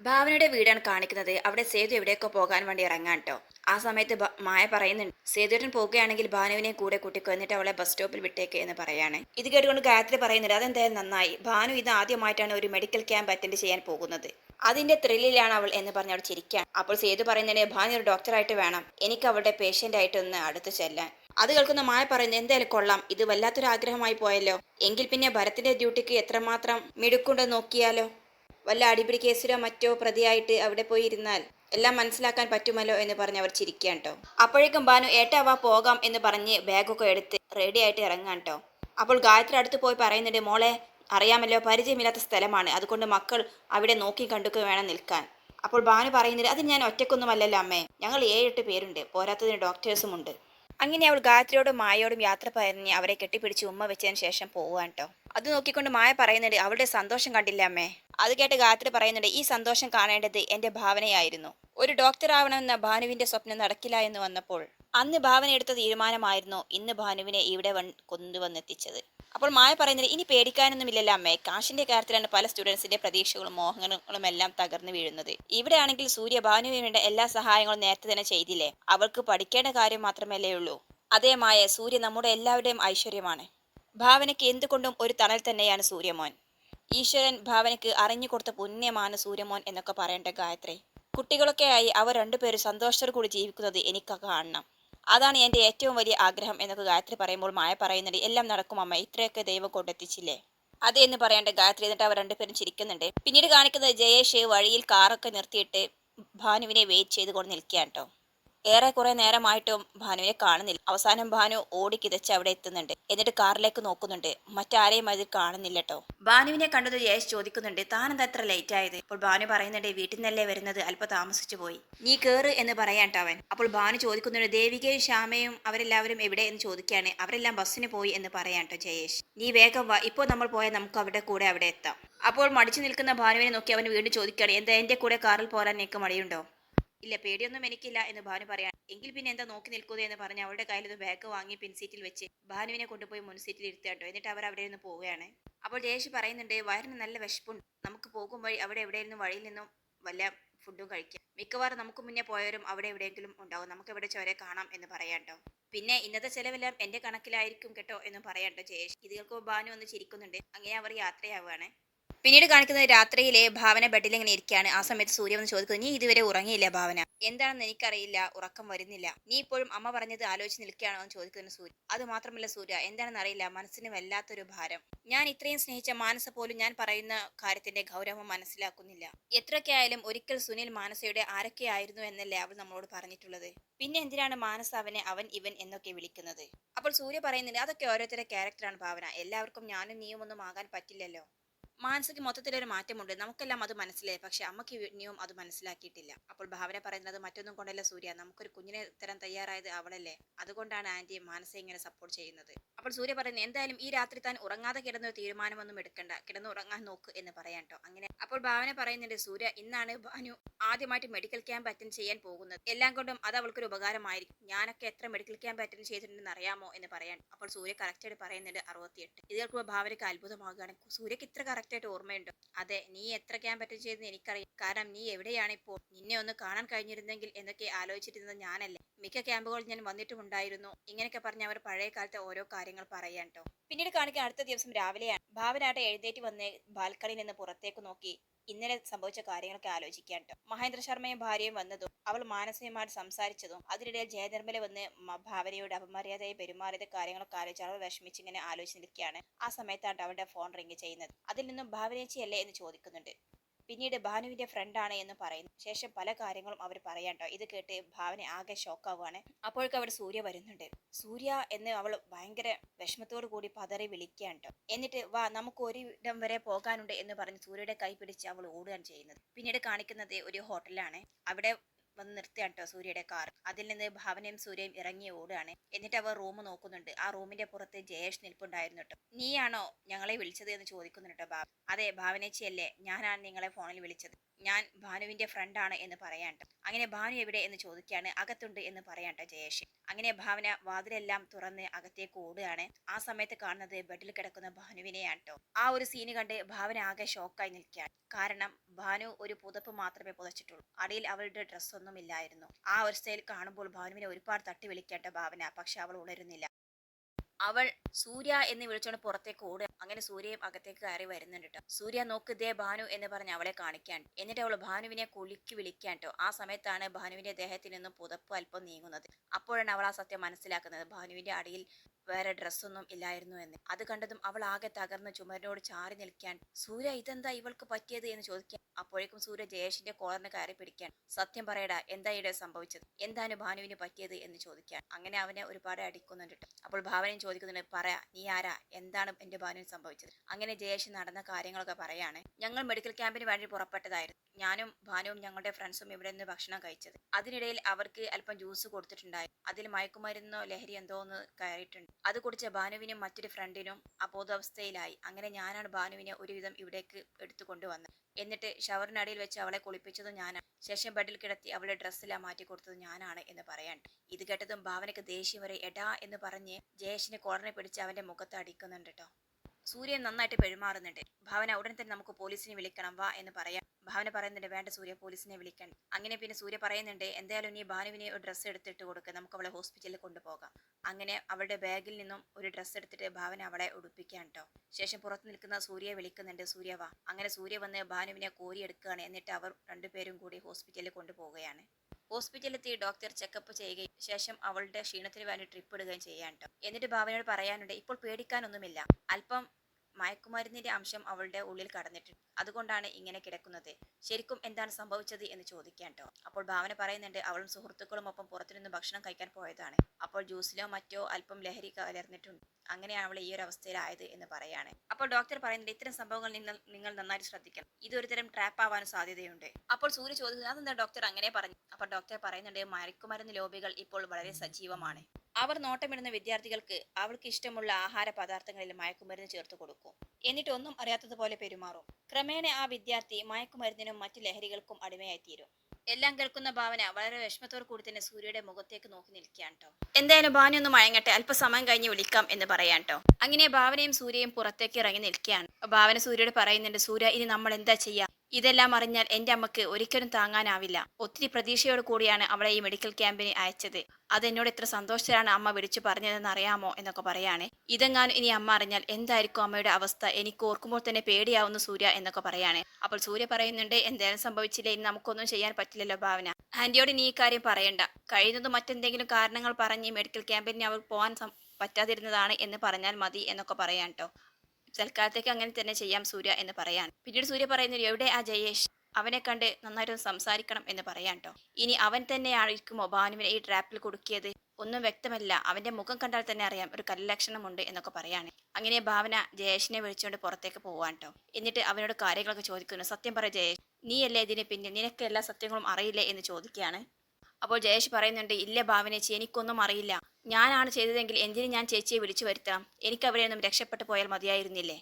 ഭാവനയുടെ വീടാണ് കാണിക്കുന്നത്. അവിടെ സേതു എവിടെയൊക്കെ പോകാൻ വേണ്ടി ഇറങ്ങാൻ കേട്ടോ ആ സമയത്ത് മായ പറയുന്നുണ്ട് സേതുരൻ പോകുകയാണെങ്കിൽ ഭാനുവിനെ കൂടെ കൂട്ടിക്കോ എന്നിട്ട് അവളെ ബസ് സ്റ്റോപ്പിൽ വിട്ടേക്ക് എന്ന് പറയാണ്. ഇത് കേട്ടുകൊണ്ട് ഗായത്രി പറയുന്നുണ്ട് അതെന്തായാലും നന്നായി. ഭാനു ഇത് ആദ്യമായിട്ടാണ് ഒരു മെഡിക്കൽ ക്യാമ്പ് അറ്റൻഡ് ചെയ്യാൻ പോകുന്നത്. അതിന്റെ ത്രില്ലിലാണ് അവൾ എന്ന് പറഞ്ഞ് അവൾ ചിരിക്കാൻ അപ്പോൾ സേതു പറയുന്നതിന് ഭാനു ഒരു ഡോക്ടറായിട്ട് വേണം. എനിക്ക് അവളുടെ പേഷ്യന്റ് ആയിട്ടൊന്ന് അടുത്ത് ചെല്ലാൻ. അത് കേൾക്കുന്ന മായ പറയുന്നത് എന്തായാലും കൊള്ളാം. ഇത് വല്ലാത്തൊരു ആഗ്രഹമായി പോയല്ലോ. എങ്കിൽ പിന്നെ ഭരത്തിന്റെ ഡ്യൂട്ടിക്ക് എത്രമാത്രം മിടുക്കുണ്ടെന്ന് നോക്കിയാലോ? വല്ല അടിപിടി കേസിലോ മറ്റോ പ്രതിയായിട്ട് അവിടെ പോയി ഇരുന്നാൽ എല്ലാം മനസ്സിലാക്കാൻ പറ്റുമല്ലോ എന്ന് പറഞ്ഞ് അവർ ചിരിക്കാൻ കേട്ടോ. അപ്പോഴേക്കും ബാനു ഏട്ടാ വാ പോകാം എന്ന് പറഞ്ഞ് ബാഗൊക്കെ എടുത്ത് റെഡി ആയിട്ട് ഇറങ്ങാൻ കേട്ടോ. അപ്പോൾ ഗായത്രി അടുത്ത് പോയി പറയുന്നുണ്ട് മോളെ അറിയാമല്ലോ പരിചയമില്ലാത്ത സ്ഥലമാണ്. അതുകൊണ്ട് മക്കൾ അവിടെ നോക്കി കണ്ടൊക്കെ വേണം നിൽക്കാൻ. അപ്പോൾ ബാനു പറയുന്നത് അത് ഞാൻ ഒറ്റക്കൊന്നുമല്ലല്ലോ അമ്മേ. ഞങ്ങൾ ഏഴെട്ട് പേരുണ്ട്. പോരാത്തതിന് ഡോക്ടേഴ്സും ഉണ്ട്. അങ്ങനെ അവൾ ഗായത്രിയോടും മായയോടും യാത്ര പറഞ്ഞ് അവരെ കെട്ടിപ്പിടിച്ച് ഉമ്മ വെച്ചതിന് ശേഷം പോവാൻ കേട്ടോ അത് നോക്കിക്കൊണ്ട് മായ പറയുന്നുണ്ട് അവളുടെ സന്തോഷം കണ്ടില്ല അമ്മേ? അത് കേട്ട് ഗായത്രി പറയുന്നുണ്ട് ഈ സന്തോഷം കാണേണ്ടത് എന്റെ ഭാവനയായിരുന്നു. ഒരു ഡോക്ടർ ആവണമെന്ന ഭാനുവിന്റെ സ്വപ്നം നടക്കില്ല എന്ന് വന്നപ്പോൾ അന്ന് ഭാവന എടുത്ത തീരുമാനമായിരുന്നു ഇന്ന് ഭാനുവിനെ ഇവിടെ കൊണ്ടുവന്നെത്തിച്ചത് അപ്പോൾ മായ പറയുന്നത് ഇനി പേടിക്കാനൊന്നുമില്ലല്ലോ അമ്മേ. കാശിന്റെ കാര്യത്തിലാണ് പല സ്റ്റുഡൻസിന്റെ പ്രതീക്ഷകളും മോഹങ്ങളും എല്ലാം തകർന്നു വീഴുന്നത്. ഇവിടെയാണെങ്കിൽ സൂര്യ ഭാനുവിന് എല്ലാ സഹായങ്ങളും നേരത്തെ തന്നെ ചെയ്തില്ലേ? അവൾക്ക് പഠിക്കേണ്ട കാര്യം മാത്രമല്ലേ ഉള്ളൂ. അതേ മായ സൂര്യ നമ്മുടെ എല്ലാവരുടെയും ഐശ്വര്യമാണ്. ഭാവനയ്ക്ക് എന്തുകൊണ്ടും ഒരു തണൽ തന്നെയാണ് സൂര്യമോൻ. ഈശ്വരൻ ഭാവനയ്ക്ക് അറിഞ്ഞു കൊടുത്ത പുണ്യമാണ് സൂര്യമോൻ എന്നൊക്കെ പറയേണ്ട ഗായത്രി. കുട്ടികളൊക്കെ ആയി അവർ രണ്ടുപേരും സന്തോഷത്തോടു കൂടി ജീവിക്കുന്നത് എനിക്ക് കാണണം. അതാണ് എന്റെ ഏറ്റവും വലിയ ആഗ്രഹം എന്നൊക്കെ ഗായത്രി പറയുമ്പോൾ മായ പറയുന്നുണ്ട്. എല്ലാം നടക്കും അമ്മ. ഇത്രയൊക്കെ ദൈവം കൊണ്ടെത്തിച്ചില്ലേ? അതെ എന്ന് പറയേണ്ട ഗായത്രി. എന്നിട്ട് അവർ രണ്ടുപേരും ചിരിക്കുന്നുണ്ട്. പിന്നീട് കാണിക്കുന്നത് ജയേഷ് വഴിയിൽ കാറൊക്കെ നിർത്തിയിട്ട് ഭാനുവിനെ വെയിറ്റ് ചെയ്തുകൊണ്ട് നിൽക്കുകയാണ് കേട്ടോ. ഏറെ കുറെ നേരമായിട്ടും ഭാനുവിനെ കാണുന്നില്ല. അവസാനം ഭാനു ഓടി കിതച്ച് അവിടെ എത്തുന്നുണ്ട്. എന്നിട്ട് കാറിലേക്ക് നോക്കുന്നുണ്ട്. മറ്റാരെയും അതിൽ കാണുന്നില്ല കേട്ടോ ഭാനുവിനെ കണ്ടത് ജയേഷ് ചോദിക്കുന്നുണ്ട് താൻ എന്താ എത്ര ലേറ്റ് ആയത്? അപ്പോൾ ഭാനു പറയുന്നുണ്ട് വീട്ടിൽ നിന്നല്ലേ വരുന്നത്? അല്പം താമസിച്ചു പോയി. നീ കേറ് എന്ന് പറയാൻ അവൻ. അപ്പോൾ ഭാനു ചോദിക്കുന്നുണ്ട് ദേവികയും ശ്യാമയും അവരെല്ലാവരും എവിടെ എന്ന് ചോദിക്കുകയാണ് അവരെല്ലാം ബസ്സിന് പോയി എന്ന് പറയാൻ കേട്ടോ ജയേഷ്. നീ വേഗം വാ ഇപ്പോൾ നമ്മൾ പോയാൽ നമുക്ക് അവരുടെ കൂടെ അവിടെ എത്താം. അപ്പോൾ മടിച്ചു നിൽക്കുന്ന ഭാനുവിനെ നോക്കി അവൻ വീണ്ടും ചോദിക്കുകയാണ് എന്താ എന്റെ കൂടെ കാറിൽ പോരാൻ നിനക്ക് മടിയുണ്ടോ? ഇല്ല പേടിയൊന്നും എനിക്കില്ല എന്ന് ഭാനു പറയാൻ എങ്കിൽ പിന്നെ എന്താ നോക്കി നിൽക്കുന്നത് എന്ന് പറഞ്ഞ് അവളുടെ കയ്യിൽ ഒരു ബാഗ് വാങ്ങി പിൻസീറ്റിൽ വെച്ച് ഭാനുവിനെ കൊണ്ടുപോയി മുൻസീറ്റിൽ ഇരുത്താട്ടോ എന്നിട്ട് അവർ അവിടെ നിന്ന് പോവുകയാണ്. അപ്പോൾ ജയേഷ് പറയുന്നുണ്ട് വയറിന് നല്ല വിശപ്പുണ്ട്. നമുക്ക് പോകും വഴി അവിടെ എവിടെയെങ്കിലും വഴിയിൽ നിന്നും വല്ല ഫുഡും കഴിക്കാം. മിക്കവാറും നമുക്ക് മുന്നേ പോയവരും അവിടെ എവിടെയെങ്കിലും ഉണ്ടാവും. നമുക്ക് എവിടെ ചോരെ കാണാം എന്ന് പറയാട്ടോ. പിന്നെ ഇന്നത്തെ ചെലവെല്ലാം എന്റെ കണക്കിലായിരിക്കും കേട്ടോ എന്ന് പറയാട്ടോ ജയേഷ് ഇത് കേൾക്കുമ്പോൾ ഭാനു ഒന്ന് ചിരിക്കുന്നുണ്ട്. അങ്ങനെ അവർ യാത്രയാവുകയാണ്. പിന്നീട് കാണിക്കുന്നത് രാത്രിയിലെ ഭാവന ബെഡിൽ ഇങ്ങനെ ഇരിക്കുകയാണ്. ആ സമയത്ത് സൂര്യ വന്ന് ചോദിക്കുന്നു നീ ഇതുവരെ ഉറങ്ങിയില്ല ഭാവന? എന്താണെന്ന് എനിക്കറിയില്ല ഉറക്കം വരുന്നില്ല. നീ ഇപ്പോഴും അമ്മ പറഞ്ഞത് ആലോചിച്ച് നിൽക്കുകയാണോ എന്ന് ചോദിക്കുന്നു സൂര്യ. അത് മാത്രമല്ല സൂര്യ എന്താണെന്ന് അറിയില്ല മനസ്സിന് വല്ലാത്തൊരു ഭാരം. ഞാൻ ഇത്രയും സ്നേഹിച്ച മാനസ പോലും ഞാൻ പറയുന്ന കാര്യത്തിന്റെ ഗൗരവം മനസ്സിലാക്കുന്നില്ല. എത്രയൊക്കെ ആയാലും ഒരിക്കൽ സുനിൽ മാനസയുടെ ആരൊക്കെയായിരുന്നു എന്നല്ലേ അവൾ നമ്മളോട് പറഞ്ഞിട്ടുള്ളത്? പിന്നെ എന്തിനാണ് മാനസ അവനെ അവൻ ഇവൻ എന്നൊക്കെ വിളിക്കുന്നത്? അപ്പോൾ സൂര്യ പറയുന്നുണ്ട് അതൊക്കെ ഓരോരുത്തരുടെ ക്യാരക്ടറാണ് ഭാവന. എല്ലാവർക്കും ഞാനും നീയും ഒന്നും ആകാൻ പറ്റില്ലല്ലോ. മാനസിക മൊത്തത്തിലൊരു മാറ്റമുണ്ട്. നമുക്കെല്ലാം അത് മനസ്സിലായി. പക്ഷെ അമ്മയ്ക്ക് ഇനിയും അത് മനസ്സിലാക്കിയിട്ടില്ല. അപ്പോൾ ഭാവന പറയുന്നത് മറ്റൊന്നും കൊണ്ടല്ല സൂര്യ. നമുക്കൊരു കുഞ്ഞിനെ തരാൻ തയ്യാറായത് അവളല്ലേ? അതുകൊണ്ടാണ് ആന്റി മാനസ ഇങ്ങനെ സപ്പോർട്ട് ചെയ്യുന്നത്. അപ്പോൾ സൂര്യ പറയുന്നു എന്തായാലും ഈ രാത്രി താൻ ഉറങ്ങാതെ കിടന്നൊരു തീരുമാനമൊന്നും എടുക്കണ്ട. കിടന്ന് ഉറങ്ങാൻ നോക്ക് എന്ന് പറയാൻ കേട്ടോ അങ്ങനെ അപ്പോൾ ഭാവന പറയുന്നുണ്ട് സൂര്യ ഇന്നാണ് ഭാനു ആദ്യമായിട്ട് മെഡിക്കൽ ക്യാമ്പ് അറ്റൻഡ് ചെയ്യാൻ പോകുന്നത്. എല്ലാം കൊണ്ടും അത് അവൾക്കൊരു ഉപകാരമായിരിക്കും. ഞാനൊക്കെ എത്ര മെഡിക്കൽ ക്യാമ്പ് അറ്റൻഡ് ചെയ്തിട്ടുണ്ടെന്ന് അറിയാമോ എന്ന് പറയാൻ. അപ്പോൾ സൂര്യ കറക്റ്റായിട്ട് പറയുന്നുണ്ട് അറുപത്തിയെട്ട്. ഇത് കേൾക്കുമ്പോൾ ഭാവനയ്ക്ക് അത്ഭുതമാകുകയാണ് സൂര്യക്ക് ഇത്ര കറക്റ്റായിട്ട് ഓർമ്മയുണ്ടോ? അതെ നീ എത്ര ക്യാമ്പ് അറ്റൻഡ് ചെയ്തെന്ന് എനിക്കറിയാം. കാരണം നീ എവിടെയാണ് ഇപ്പോൾ? നിന്നെ ഒന്ന് കാണാൻ കഴിഞ്ഞിരുന്നെങ്കിൽ എന്നൊക്കെ ആലോചിച്ചിരുന്നത് ഞാനല്ലേ. മിക്ക ക്യാമ്പുകളിൽ ഞാൻ വന്നിട്ടുമുണ്ടായിരുന്നു. ഇങ്ങനെയൊക്കെ പറഞ്ഞ് അവർ പഴയ കാലത്തെ ഓരോ കാര്യങ്ങൾ പറയാൻ കേട്ടോ പിന്നീട് കാണിക്കാൻ അടുത്ത ദിവസം രാവിലെയാണ്. ഭാവനാട്ട എഴുന്നേറ്റ് വന്ന് ബാൽക്കണിയിൽ നിന്ന് പുറത്തേക്ക് നോക്കി ഇന്നലെ സംഭവിച്ച കാര്യങ്ങളൊക്കെ ആലോചിക്കാൻ കേട്ടോ മഹേന്ദ്ര ശർമ്മയും ഭാര്യയും വന്നതും അവൾ മാനസികമായിട്ട് സംസാരിച്ചതും അതിനിടയിൽ ജയനിർമ്മല വന്ന് ഭാവനയോട് അപമര്യാദയായി പെരുമാറിയത് കാര്യങ്ങളൊക്കെ ആലോചിച്ച് അവൾ വിഷമിച്ച് ഇങ്ങനെ ആലോചിച്ച് നിൽക്കുകയാണ്. ആ സമയത്താണ് അവളുടെ ഫോൺ റിങ് ചെയ്യുന്നത്. അതിൽ നിന്നും ഭാവനേച്ചിയല്ലേ എന്ന് ചോദിക്കുന്നുണ്ട്. പിന്നീട് ഭാനുവിന്റെ ഫ്രണ്ടാണ് എന്ന് പറയുന്നു ശേഷം പല കാര്യങ്ങളും അവർ പറയാട്ടോ ഇത് കേട്ട് ഭാവന ആകെ ഷോക്കാവുകയാണ് അപ്പോഴേക്കും അവിടെ സൂര്യ വരുന്നുണ്ട്. സൂര്യ എന്ന് അവൾ ഭയങ്കര വിഷമത്തോടു കൂടി പതറി ട്ടോ. എന്നിട്ട് വാ നമുക്ക് ഒരിടം വരെ പോകാനുണ്ട് എന്ന് പറഞ്ഞ് സൂര്യയുടെ കൈ പിടിച്ച് അവൾ ഓടുകയാണ് ചെയ്യുന്നത്. പിന്നീട് കാണിക്കുന്നത് ഒരു ഹോട്ടലാണ് അവിടെ വന്ന് നിർത്തിയാണ് കേട്ടോ സൂര്യയുടെ കാർ. അതിൽ നിന്ന് ഭാവനയും സൂര്യയും ഇറങ്ങി ഓടുകയാണ്. എന്നിട്ട് അവർ റൂം നോക്കുന്നുണ്ട്. ആ റൂമിന്റെ പുറത്ത് ജയേഷ് നിൽപ്പുണ്ടായിരുന്നു കേട്ടോ. നീയാണോ ഞങ്ങളെ വിളിച്ചത് എന്ന് ചോദിക്കുന്നുണ്ട് കേട്ടോ ഭാവ. അതെ ഭാവനേച്ചിയല്ലേ. ഞാനാണ് നിങ്ങളെ ഫോണിൽ വിളിച്ചത്. ഞാൻ ഭാനുവിന്റെ ഫ്രണ്ടാണ് എന്ന് പറയാണ്ട്. അങ്ങനെ ഭാനു എവിടെ എന്ന് ചോദിക്കുകയാണ് അകത്തുണ്ട് എന്ന് പറയാണ്ട ജയേഷ്. അങ്ങനെ ഭാവന വാതിലെല്ലാം തുറന്ന് അകത്തേക്ക് ഓടുകയാണ്. ആ സമയത്ത് കാണുന്നത് ബെഡിൽ കിടക്കുന്ന ഭാനുവിനെയാണ് ആ ഒരു സീന് കണ്ട് ഭാവന ആകെ ഷോക്കായി നിൽക്കുകയാണ്. കാരണം ഭാനു ഒരു പുതപ്പ് മാത്രമേ പുതച്ചിട്ടുള്ളൂ. അടിയിൽ അവളുടെ ഡ്രസ്സൊന്നും ഇല്ലായിരുന്നു. ആ അവസ്ഥയിൽ കാണുമ്പോൾ ഭാനുവിനെ ഒരുപാട് തട്ടി വിളിക്കേണ്ട ഭാവന പക്ഷെ അവൾ ഉണരുന്നില്ല. അവൾ സൂര്യ എന്ന് വിളിച്ചുകൊണ്ട് പുറത്തേക്ക് ഓടുക. അങ്ങനെ സൂര്യയും അകത്തേക്ക് കയറി വരുന്നുണ്ട് കേട്ടോ സൂര്യ നോക്ക് ദേ ഭാനു എന്ന് പറഞ്ഞ് അവളെ കാണിക്കാൻ എന്നിട്ട് അവൾ ഭാനുവിനെ കുളിക്ക് വിളിക്കാൻ കേട്ടോ ആ സമയത്താണ് ഭാനുവിന്റെ ദേഹത്തിൽ നിന്നും പുതപ്പ് അല്പം നീങ്ങുന്നത്. അപ്പോഴാണ് അവൾ ആ സത്യം മനസ്സിലാക്കുന്നത്. ഭാനുവിന്റെ അടിയിൽ വേറെ ഡ്രസ്സൊന്നും ഇല്ലായിരുന്നു എന്ന്. അത് കണ്ടതും അവൾ ആകെ തകർന്ന് ചുമരിനോട് ചാരി നിൽക്കാൻ സൂര്യ ഇതെന്താ ഇവൾക്ക് പറ്റിയത് എന്ന് ചോദിക്കാൻ അപ്പോഴേക്കും സൂര്യ ജയേഷിന്റെ കോളറിന് കയറി പിടിക്കാൻ സത്യം പറയടാ എന്താ ഇവിടെ സംഭവിച്ചത്? എന്താണ് ഭാനുവിന് പറ്റിയത് എന്ന് ചോദിക്കാൻ അങ്ങനെ അവനെ ഒരുപാട് അടിക്കുന്നുണ്ട്. അപ്പോൾ ഭാവനയും ചോദിക്കുന്നുണ്ട് പറയാ നീ ആരാ? എന്താണ് എന്റെ ഭാനുവിന് സംഭവിച്ചത്? അങ്ങനെ ജയേഷ് നടന്ന കാര്യങ്ങളൊക്കെ പറയാണ്. ഞങ്ങൾ മെഡിക്കൽ ക്യാമ്പിന് വേണ്ടി പുറപ്പെട്ടതായിരുന്നു. ഞാനും ഭാനുവും ഞങ്ങളുടെ ഫ്രണ്ട്സും ഇവിടെ നിന്ന് ഭക്ഷണം കഴിച്ചത്. അതിനിടയിൽ അവർക്ക് അല്പം ജ്യൂസ് കൊടുത്തിട്ടുണ്ടായി അതിൽ മയക്കുമരുന്നോ ലഹരി എന്തോ ഒന്ന് കയറിയിട്ടുണ്ട്. അത് കുടിച്ച ഭാനുവിനും മറ്റൊരു ഫ്രണ്ടിനും അബോധാവസ്ഥയിലായി. അങ്ങനെ ഞാനാണ് ഭാനുവിനെ ഒരുവിധം ഇവിടേക്ക് എടുത്തു കൊണ്ടുവന്നത് എന്നിട്ട് ഷവറിനടിയിൽ വെച്ച് അവളെ കുളിപ്പിച്ചത് ഞാനാണ്. ശേഷം ബെഡിൽ കിടത്തി അവളെ ഡ്രസ്സെല്ലാം മാറ്റി കൊടുത്തത് ഞാനാണ് എന്ന് പറയാൻ. ഇത് കേട്ടതും ഭാവനയ്ക്ക് ദേഷ്യം വരെ എടാ എന്ന് പറഞ്ഞ് ജയേഷിനെ കോളറിനെ പിടിച്ച് അവന്റെ മുഖത്ത് അടിക്കുന്നുണ്ട് കേട്ടോ സൂര്യൻ നന്നായിട്ട് പെരുമാറുന്നുണ്ട്. ഭാവന ഉടൻ തന്നെ നമുക്ക് പോലീസിനെ വിളിക്കണം വാ എന്ന് പറയാം ഭാവന പറയുന്നുണ്ട് വേണ്ട സൂര്യ പോലീസിനെ വിളിക്കണം അങ്ങനെ പിന്നെ സൂര്യ പറയുന്നുണ്ട് എന്തായാലും നീ ഭാനുവിനെ ഒരു ഡ്രസ്സ് എടുത്തിട്ട് കൊടുക്കുക നമുക്ക് അവളെ ഹോസ്പിറ്റലിൽ കൊണ്ടുപോകാം. അങ്ങനെ അവളുടെ ബാഗിൽ നിന്നും ഒരു ഡ്രസ്സ് എടുത്തിട്ട് ഭാവന അവളെ ഉടുപ്പിക്കാൻ കേട്ടോ ശേഷം പുറത്ത് നിൽക്കുന്ന സൂര്യയെ വിളിക്കുന്നുണ്ട് സൂര്യ വാ. അങ്ങനെ സൂര്യ വന്ന് ഭാനുവിനെ കോരിയെടുക്കുകയാണ്. എന്നിട്ട് അവർ രണ്ടുപേരും കൂടി ഹോസ്പിറ്റലിൽ കൊണ്ടുപോവുകയാണ്. ഹോസ്പിറ്റലിലെത്തി ഡോക്ടർ ചെക്കപ്പ് ചെയ്യുകയും ശേഷം അവളുടെ ക്ഷീണത്തിന് വേണ്ടി ട്രിപ്പ് ഇടുകയും ചെയ്യാൻ കേട്ടോ എന്നിട്ട് ഭാവനയോട് പറയാനുണ്ട് ഇപ്പോൾ പേടിക്കാനൊന്നുമില്ല. അല്പം മയക്കുമരുന്നിന്റെ അംശം അവളുടെ ഉള്ളിൽ കടന്നിട്ടുണ്ട്. അതുകൊണ്ടാണ് ഇങ്ങനെ കിടക്കുന്നത്. ശരിക്കും എന്താണ് സംഭവിച്ചത് എന്ന് ചോദിക്കാൻ അപ്പോൾ ഭാവന പറയുന്നുണ്ട് അവളും സുഹൃത്തുക്കളും ഒപ്പം പുറത്തുനിന്ന് ഭക്ഷണം കഴിക്കാൻ പോയതാണ്. അപ്പോൾ ജ്യൂസിലോ മറ്റോ അല്പം ലഹരി കലർന്നിട്ടുണ്ട്. അങ്ങനെയാണ് അവൾ ഈ ഒരു അവസ്ഥയിലായത് എന്ന് പറയാണ്. അപ്പോൾ ഡോക്ടർ പറയുന്നുണ്ട് ഇത്തരം സംഭവങ്ങൾ നിങ്ങൾ നിങ്ങൾ നന്നായിട്ട് ശ്രദ്ധിക്കണം. ഇതൊരു തരം ട്രാപ്പ് ആവാൻ സാധ്യതയുണ്ട്. അപ്പോൾ സൂര്യ ചോദിക്കുന്നത് അതെന്താ ഡോക്ടർ അങ്ങനെ പറഞ്ഞു? അപ്പോൾ ഡോക്ടർ പറയുന്നുണ്ട് മയക്കുമരുന്ന് ലോബികൾ ഇപ്പോൾ വളരെ സജീവമാണ്. അവർ നോട്ടമിടുന്ന വിദ്യാർത്ഥികൾക്ക് അവൾക്ക് ഇഷ്ടമുള്ള ആഹാര പദാർത്ഥങ്ങളിൽ മയക്കുമരുന്ന് ചേർത്ത് കൊടുക്കും. എന്നിട്ട് ഒന്നും അറിയാത്തതുപോലെ പെരുമാറും. ക്രമേണ ആ വിദ്യാർത്ഥി മയക്കുമരുന്നിനും മറ്റു ലഹരികൾക്കും അടിമയായിത്തീരും. എല്ലാം കേൾക്കുന്ന ഭാവന വളരെ വിഷമത്തോടു കൂടി തന്നെ സൂര്യയുടെ മുഖത്തേക്ക് നോക്കി നിൽക്കുകയാണ് കേട്ടോ എന്തായാലും ഭാവന ഒന്ന് മയങ്ങട്ടെ അല്പസമയം കഴിഞ്ഞ് വിളിക്കാം എന്ന് പറയാൻ കേട്ടോ അങ്ങനെ ഭാവനയും സൂര്യയും പുറത്തേക്ക് ഇറങ്ങി നിൽക്കുകയാണ്. ഭാവന സൂര്യയോട് പറയുന്നുണ്ട് സൂര്യ ഇനി നമ്മൾ എന്താ ചെയ്യാ? ഇതെല്ലാം അറിഞ്ഞാൽ എന്റെ അമ്മയ്ക്ക് ഒരിക്കലും താങ്ങാനാവില്ല. ഒത്തിരി പ്രതീക്ഷയോട് കൂടിയാണ് അവളെ ഈ മെഡിക്കൽ ക്യാമ്പിന് അയച്ചത്. അതെന്നോട് എത്ര സന്തോഷത്തിലാണ് അമ്മ വിളിച്ചു പറഞ്ഞതെന്ന് അറിയാമോ എന്നൊക്കെ പറയാണേ. ഇതെങ്ങാനും ഇനി അമ്മ അറിഞ്ഞാൽ എന്തായിരിക്കും അമ്മയുടെ അവസ്ഥ? എനിക്ക് ഓർക്കുമ്പോൾ തന്നെ പേടിയാവുന്ന സൂര്യ എന്നൊക്കെ പറയാണേ. അപ്പോൾ സൂര്യ പറയുന്നുണ്ട് എന്തായാലും സംഭവിച്ചില്ല? ഇനി നമുക്കൊന്നും ചെയ്യാൻ പറ്റില്ലല്ലോ ഭാവന. ആന്റിയോട് ഇനി ഈ കാര്യം പറയണ്ട. കഴിയുന്നത് മറ്റെന്തെങ്കിലും കാരണങ്ങൾ പറഞ്ഞ് മെഡിക്കൽ ക്യാമ്പിന് അവൾ പോകാൻ പറ്റാതിരുന്നതാണ് എന്ന് പറഞ്ഞാൽ മതി എന്നൊക്കെ പറയാൻ കേട്ടോ തൽക്കാലത്തേക്ക് അങ്ങനെ തന്നെ ചെയ്യാം സൂര്യ എന്ന് പറയാൻ. പിന്നീട് സൂര്യ പറയുന്നു എവിടെ ആ ജയേഷ്? അവനെ കണ്ട് നന്നായിട്ടൊന്ന് സംസാരിക്കണം എന്ന് പറയാൻ കേട്ടോ ഇനി അവൻ തന്നെയായിരിക്കുമോ ഭാനുവിനെ ഈ ട്രാപ്പിൽ കൊടുക്കിയത്. ഒന്നും വ്യക്തമല്ല. അവന്റെ മുഖം കണ്ടാൽ തന്നെ അറിയാം ഒരു കല്ലക്ഷണമുണ്ട് എന്നൊക്കെ പറയാണ്. അങ്ങനെ ഭാവന ജയേഷിനെ വിളിച്ചുകൊണ്ട് പുറത്തേക്ക് പോവാൻ കേട്ടോ എന്നിട്ട് അവനോട് കാര്യങ്ങളൊക്കെ ചോദിക്കുന്നു. സത്യം പറ ജയേഷ് നീ അല്ലേ ഇതിന് പിന്നെ നിനക്ക് എല്ലാ സത്യങ്ങളും അറിയില്ലേ എന്ന് ചോദിക്കുകയാണ്. അപ്പോൾ ജയേഷ് പറയുന്നുണ്ട് ഇല്ല ഭാവനേച്ചി എനിക്കൊന്നും അറിയില്ല. ഞാനാണ് ചെയ്തതെങ്കിൽ എന്തിനു ഞാൻ ചേച്ചിയെ വിളിച്ചു വരുത്താം എനിക്ക് അവിടെ ഒന്നും രക്ഷപ്പെട്ടു പോയാൽ മതിയായിരുന്നില്ലേ?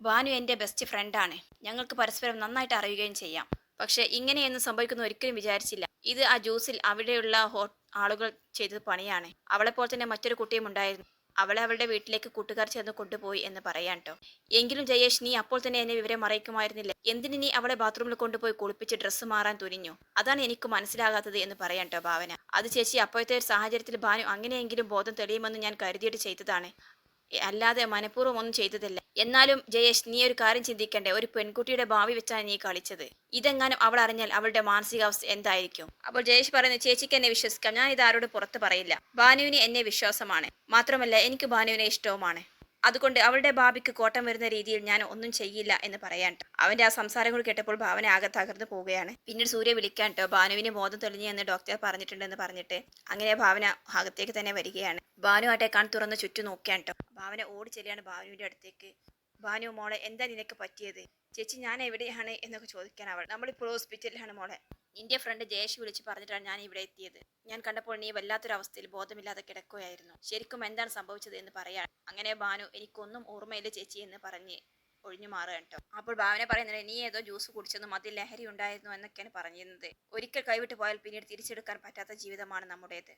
ഭാനു എന്റെ ബെസ്റ്റ് ഫ്രണ്ടാണ് ഞങ്ങൾക്ക് പരസ്പരം നന്നായിട്ട് അറിയുകയും ചെയ്യാം. പക്ഷെ ഇങ്ങനെയൊന്നും സംഭവിക്കുന്ന ഒരിക്കലും വിചാരിച്ചില്ല. ഇത് ആ ജ്യൂസിൽ അവിടെയുള്ള ആളുകൾ ചെയ്തത് പണിയാണ്. അവളെപ്പോലെ തന്നെ മറ്റൊരു കുട്ടിയും ഉണ്ടായിരുന്നു. അവളെ അവളുടെ വീട്ടിലേക്ക് കൂട്ടുകാർ ചേർന്ന് കൊണ്ടുപോയി എന്ന് പറയാൻ ട്ടോ. എങ്കിലും ജയേഷ് നീ അപ്പോൾ തന്നെ എന്നെ വിവരം അറിയിക്കുമായിരുന്നില്ല? എന്തിന് നീ അവളെ ബാത്റൂമിൽ കൊണ്ടുപോയി കുളിപ്പിച്ച് ഡ്രസ്സ് മാറാൻ തുനിഞ്ഞു? അതാണ് എനിക്ക് മനസ്സിലാകാത്തത് എന്ന് പറയാൻ ട്ടോ ഭാവന. അത് ചേച്ചി അപ്പോഴത്തെ ഒരു സാഹചര്യത്തിൽ ഭാനു അങ്ങനെയെങ്കിലും ബോധം തെളിയുമെന്ന് ഞാൻ കരുതിയിട്ട് ചെയ്തതാണ്. അല്ലാതെ മനഃപൂർവം ഒന്നും ചെയ്തതല്ല. എന്നാലും ജയേഷ് നീ ഒരു കാര്യം ചിന്തിക്കണ്ടേ? ഒരു പെൺകുട്ടിയുടെ ഭാവി വെച്ചാണ് നീ കളിച്ചത്. ഇതെങ്ങാനും അവൾ അറിഞ്ഞാൽ അവളുടെ മാനസികാവസ്ഥ എന്തായിരിക്കും? അപ്പോൾ ജയേഷ് പറയുന്നു ചേച്ചിക്ക് എന്നെ വിശ്വസിക്കാം. ഞാൻ ഇത് ആരോടും പുറത്ത് പറയില്ല. ഭാനുവിന് എന്നെ വിശ്വാസമാണ്. മാത്രമല്ല എനിക്ക് ഭാനുവിനെ ഇഷ്ടവുമാണ്. അതുകൊണ്ട് അവളുടെ ഭാവിക്ക് കോട്ടം വരുന്ന രീതിയിൽ ഞാൻ ഒന്നും ചെയ്യില്ല എന്ന് പറയാൻ. അവന്റെ ആ സംസാരം കൂടി കേട്ടപ്പോൾ ഭാവന ആകെ തകർന്നു പോവുകയാണ്. പിന്നീട് സൂര്യ വിളിക്കാൻ കേട്ടോ ഭാനുവിന് ബോധം തെളിഞ്ഞു എന്ന് ഡോക്ടർ പറഞ്ഞിട്ടുണ്ടെന്ന് പറഞ്ഞിട്ട് അങ്ങനെ ഭാവന അകത്തേക്ക് തന്നെ വരികയാണ്. ഭാനു ആട്ടെ കൺ തുറന്ന് ചുറ്റും നോക്കിയാണ് കേട്ടോ ഭാവന ഓടി ചെല്ലിയാണ് ഭാനുവിന്റെ അടുത്തേക്ക്. ഭാനു മോളെ എന്താ നിനക്ക് പറ്റിയത്? ചേച്ചി ഞാൻ എവിടെയാണ് എന്നൊക്കെ ചോദിക്കാൻ അവൾ നമ്മളിപ്പോൾ ഹോസ്പിറ്റലിലാണ് മോളെ. നിന്റെ ഫ്രണ്ട് ജയേഷ് വിളിച്ച് പറഞ്ഞിട്ടാണ് ഞാൻ ഇവിടെ എത്തിയത്. ഞാൻ കണ്ടപ്പോൾ നീ വല്ലാത്തൊരു അവസ്ഥയിൽ ബോധമില്ലാതെ കിടക്കുകയായിരുന്നു. ശരിക്കും എന്താണ് സംഭവിച്ചത് എന്ന് പറയാൻ. അങ്ങനെ ഭാനു എനിക്കൊന്നും ഓർമ്മയില്ല ചേച്ചി എന്ന് പറഞ്ഞ് ഒഴിഞ്ഞു മാറുക കേട്ടോ. അപ്പോൾ ഭാവന പറയുന്നത് നീ ഏതോ ജ്യൂസ് കുടിച്ചെന്നും അതിൽ ലഹരി ഉണ്ടായിരുന്നു എന്നൊക്കെയാണ് പറഞ്ഞിരുന്നത്. ഒരിക്കൽ കൈവിട്ട് പോയാൽ പിന്നീട് തിരിച്ചെടുക്കാൻ പറ്റാത്ത ജീവിതമാണ് നമ്മുടേത്.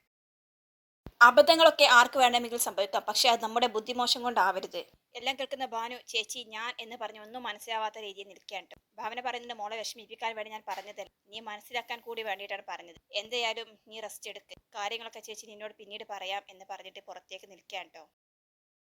അബദ്ധങ്ങളൊക്കെ ആർക്ക് വേണമെങ്കിൽ സംഭവിക്കാം. പക്ഷെ അത് നമ്മുടെ ബുദ്ധിമോശം കൊണ്ടാവരുത്. എല്ലാം കേൾക്കുന്ന ഭാനു ചേച്ചി ഞാൻ എന്ന് പറഞ്ഞ് ഒന്നും മനസ്സിലാവാത്ത രീതിയിൽ നിൽക്കുകയാണ്. ഭാവന പറയുന്നത് മോളെ വിഷമിപ്പിക്കാൻ വേണ്ടി ഞാൻ പറഞ്ഞതല്ല. നീ മനസ്സിലാക്കാൻ കൂടി വേണ്ടിയിട്ടാണ് പറഞ്ഞത്. എന്തായാലും നീ റെസ്റ്റ് എടുക്ക്. കാര്യങ്ങളൊക്കെ ചേച്ചി നിന്നോട് പിന്നീട് പറയാം എന്ന് പറഞ്ഞിട്ട് പുറത്തേക്ക് നിൽക്കുകയാണ്